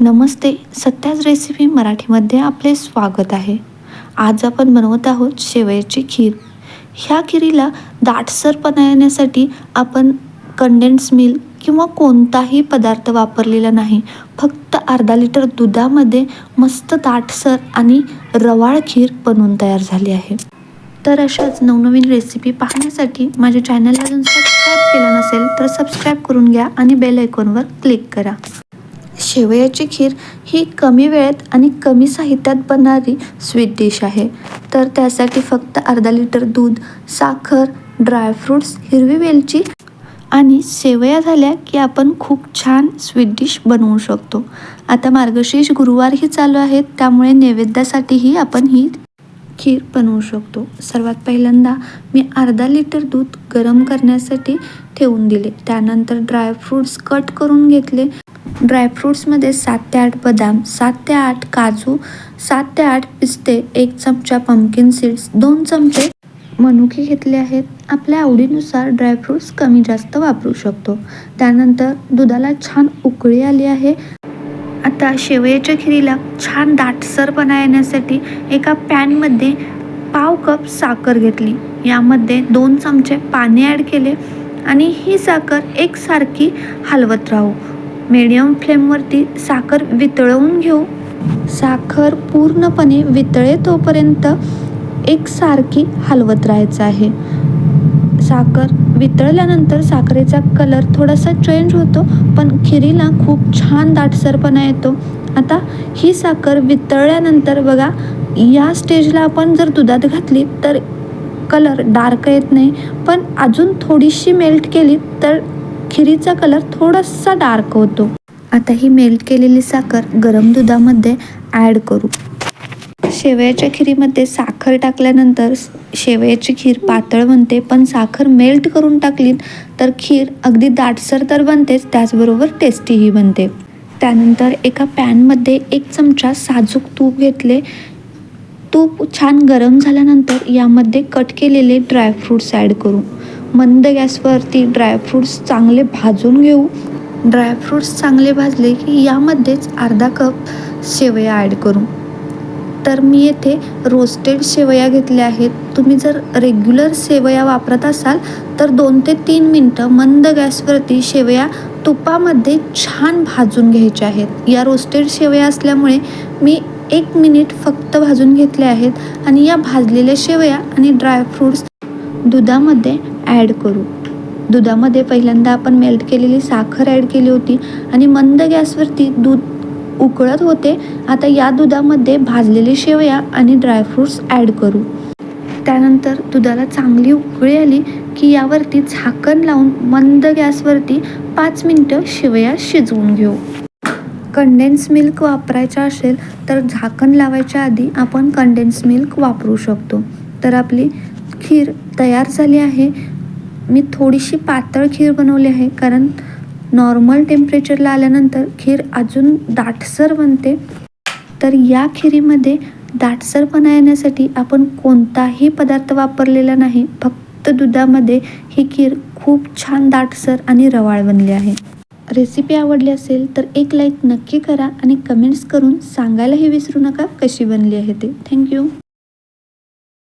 नमस्ते सत्याच recipe मराठीमध्ये आपले स्वागत आहे. आज आपण बनवत आहोत शेवयाची खीर. ह्या खिरीला दाटसरपणा येण्यासाठी आपण कंडेन्स मिल्क किंवा कोणताही पदार्थ वापरलेला नाही. फक्त अर्धा लिटर दुधामध्ये मस्त दाटसर आणि रवाळ खीर बनवून तयार झाली आहे. तर अशाच नवनवीन रेसिपी पाहण्यासाठी माझ्या चॅनलला अजून सबस्क्राईब केलं नसेल तर सबस्क्राईब करून घ्या आणि बेल आयकॉनवर क्लिक करा. शेवयाची खीर ही कमी वेळेत आणि कमी साहित्यात बनणारी स्वीट डिश आहे. तर त्यासाठी फक्त अर्धा लिटर दूध साखर ड्रायफ्रूट्स हिरवी वेलची आणि शेवया झाल्या की आपण खूप छान स्वीट डिश बनवू शकतो. आता मार्गशीर्ष गुरुवारही चालू आहेत त्यामुळे नैवेद्यासाठीही आपण ही खीर बनवू शकतो. सर्वात पहिल्यांदा मी अर्धा लिटर दूध गरम करण्यासाठी ठेवून दिले. त्यानंतर ड्रायफ्रूट्स कट करून घेतले. ड्रायफ्रूट्समध्ये सात ते आठ बदाम सात ते आठ काजू सात ते आठ पिस्ते एक चमचा पंपकिन सीड्स दोन चमचे मनुके घेतले आहेत. आपल्या आवडीनुसार ड्रायफ्रूट्स कमी जास्त वापरू शकतो. त्यानंतर दुधाला छान उकळी आली आहे. आता शेवयाच्या खिरीला छान दाटसरपणा येण्यासाठी एका पॅनमध्ये पाव कप साखर घेतली. यामध्ये दोन चमचे पाणी ॲड केले आणि ही साखर एकसारखी हलवत राहू. मिडियम फ्लेमवरती साखर वितळवून घेऊ. साखर पूर्णपणे वितळे तोपर्यंत एकसारखी हलवत राहायचं आहे. साखर वितळल्यानंतर साखरेचा कलर थोडासा चेंज होतो पण खिरीला खूप छान दाटसरपणा येतो. आता ही साखर वितळल्यानंतर बघा या स्टेजला आपण जर दुधात घातली तर कलर डार्क येत नाही. पण अजून थोडीशी मेल्ट केली तर खिरीचा कलर थोडासा डार्क होतो. आता ही मेल्ट केलेली साखर गरम दुधामध्ये ॲड करू. शेवयाच्या खिरीमध्ये साखर टाकल्यानंतर शेवयाची खीर पातळ बनते पण साखर मेल्ट करून टाकली तर खीर अगदी दाटसर तर बनतेच त्याचबरोबर टेस्टीही बनते. त्यानंतर एका पॅनमध्ये एक चमचा साजूक तूप घेतले. तूप छान गरम झाल्यानंतर यामध्ये कट केलेले ड्रायफ्रूट्स ॲड करू. मंद गॅसवरती ड्रायफ्रूट्स चांगले भाजून घेऊ. ड्रायफ्रूट्स चांगले भाजले की यामध्येच अर्धा कप शेवया ॲड करू. तर मी येथे रोस्टेड शेवया घेतल्या आहेत. तुम्ही जर रेग्युलर शेवया वापरत असाल तर दोन ते तीन मिनटं मंद गॅसवरती शेवया तुपामध्ये छान भाजून घ्यायच्या आहेत. या रोस्टेड शेवया असल्यामुळे मी एक मिनिट फक्त भाजून घेतले आहेत आणि या भाजलेल्या शेवया आणि ड्रायफ्रूट्स दुधामध्ये ॲड करू. दुधामध्ये पहिल्यांदा आपण मेल्ट केलेली साखर ॲड केली होती आणि मंद गॅसवरती दूध उकळत होते. आता या दुधामध्ये भाजलेले शेवया आणि ड्रायफ्रूट्स ॲड करू. त्यानंतर दुधाला चांगली उकळी आली की यावरती झाकण लावून मंद गॅसवरती पाच मिनटं शेवया शिजवून घेऊ. कंडेन्स मिल्क वापरायचं असेल तर झाकण लावायच्या आधी आपण कंडेन्स मिल्क वापरू शकतो. तर आपली खीर तयार झाली आहे. मी थोडीशी पातळ खीर बनवली आहे कारण नॉर्मल टेम्परेचरला आल्यानंतर खीर अजून दाटसर बनते. तर या खिरीमध्ये दाटसरपणा येण्यासाठी आपण कोणताही पदार्थ वापरलेला नाही फक्त दुधामध्ये ही खीर खूप छान दाटसर आणि रवाळ बनली आहे. रेसिपी आवडली असेल तर एक लाईक नक्की करा आणि कमेंट्स करून सांगायलाही विसरू नका कशी बनली आहे ते. थँक्यू